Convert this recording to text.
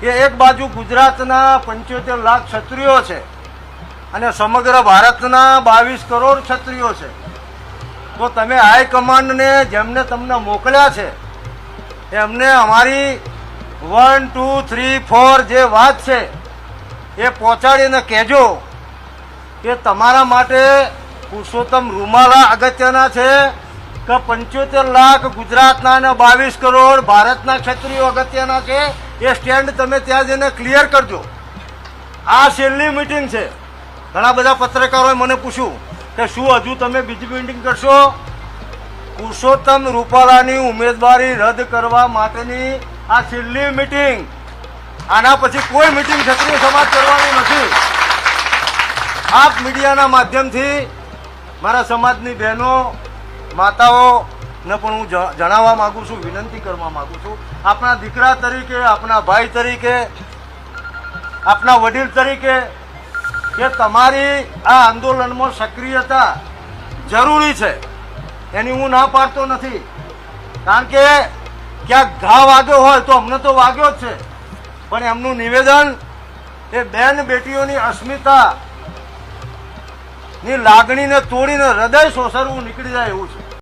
કે એક બાજુ ગુજરાતના પંચોતેર લાખ ક્ષત્રિયો છે અને સમગ્ર ભારતના બાવીસ કરોડ ક્ષત્રિયો છે. તો તમે હાઈકમાન્ડને જેમને તમને મોકલ્યા છે, એમને અમારી વન ટુ થ્રી ફોર જે વાત છે, એ પહોંચાડીને કહેજો કે તમારા માટે પુરુષોત્તમ રૂમાલા અગત્યના છે કે પંચોતેર લાખ ગુજરાતના અને બાવીસ કરોડ ભારતના ક્ષત્રિયો અગત્યના છે. એ સ્ટેન્ડ તમે ત્યાં જઈને ક્લિયર કરજો. આ છેલ્લી મિટિંગ છે. ઘણા બધા પત્રકારોએ મને પૂછ્યું કે શું હજુ તમે બીજી મિટિંગ કરશો? પુરુષોત્તમ રૂપાલાની ઉમેદવારી રદ કરવા માટેની આ છેલ્લી મિટિંગ આના પછી કોઈ મિટિંગ ક્ષત્રિય સમાજ કરવાની નથી. આપ મીડિયાના માધ્યમથી મારા સમાજની બહેનો માતાઓને પણ હું જણાવવા માગું છું, વિનંતી કરવા માગું છું. આપણા દીકરા તરીકે આપણા ભાઈ તરીકે, આપના વડીલ તરીકે કે તમારી આ આંદોલનમાં સક્રિયતા જરૂરી છે, એની હું ના પાડતો નથી. કારણ કે ક્યાંક ઘા વાગ્યો હોય તો અમને તો વાગ્યો જ છે. પણ એમનું નિવેદન એ બેન બેટીઓની અસ્મિતા ની લાગણીને તોડીને હૃદય સોસરવું નીકળી જાય એવું છે.